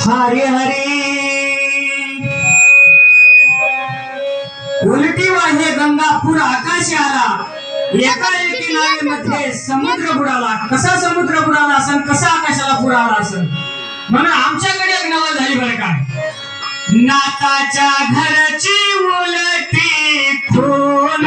हरे हरे. उलटी वाहे गंगापूर आकाश आला एका एकी नावेमध्ये समुद्र बुडाला. कसा समुद्र बुडाला असन? कसा आकाशाला पूर आला असन? म्हणून आमच्याकडे एक नवल झाली बरं काय नाताच्या घराची उलटी खून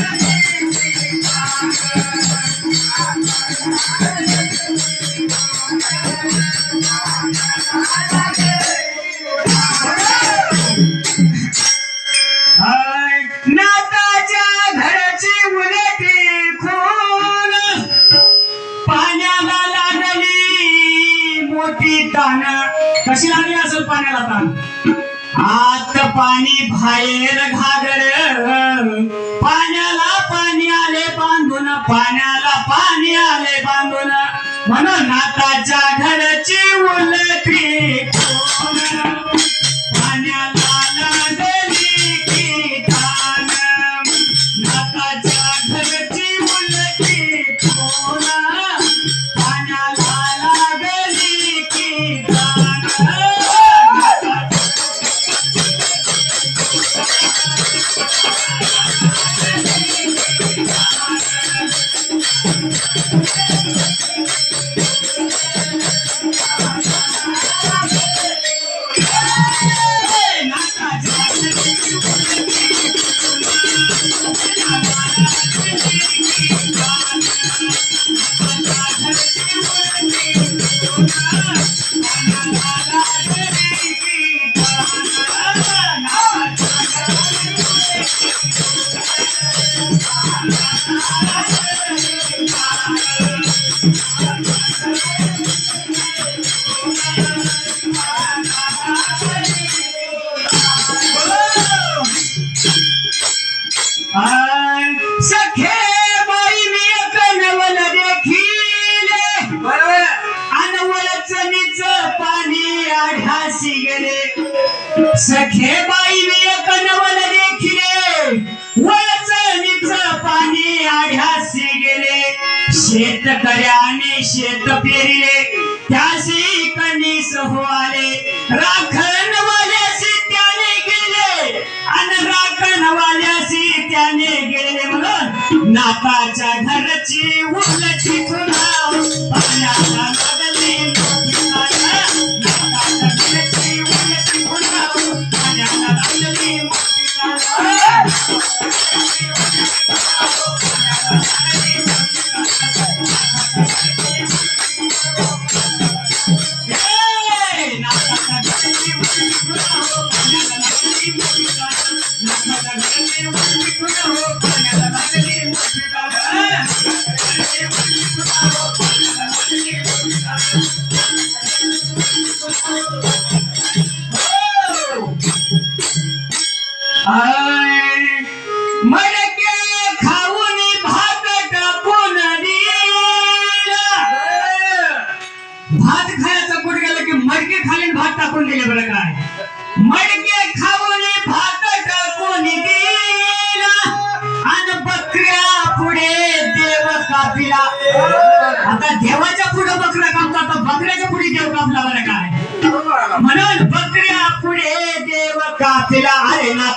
कशी लागली असेल पाण्याला ताण आत पाणी बाहेर घागर पाण्याला पाणी आले बांधून पाण्याला पाणी आले बांधून. म्हणून नाताच्या घरची उलटी. सखे आढासी गेले सखे बाई मी कनवल देखिले वळच निच पाणी आढ्यासी गेले शेतकऱ्याने शेत पेरिले त्याशी कणीस हो आले राखण वाल्याशी त्याने गेले. आणि राखण वाल्याशी त्याने गेले म्हणून नाताच्या Murder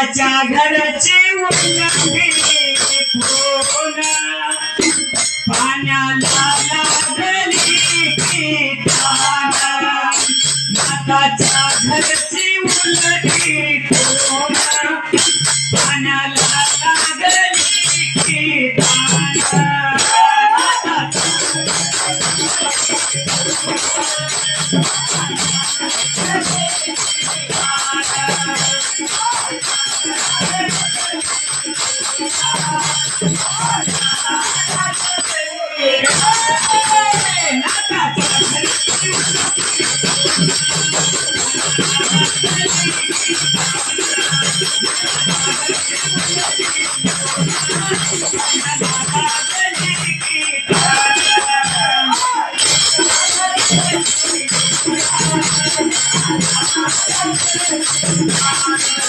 माझ्या घरची उन्नती पाण्याला लागली すいません。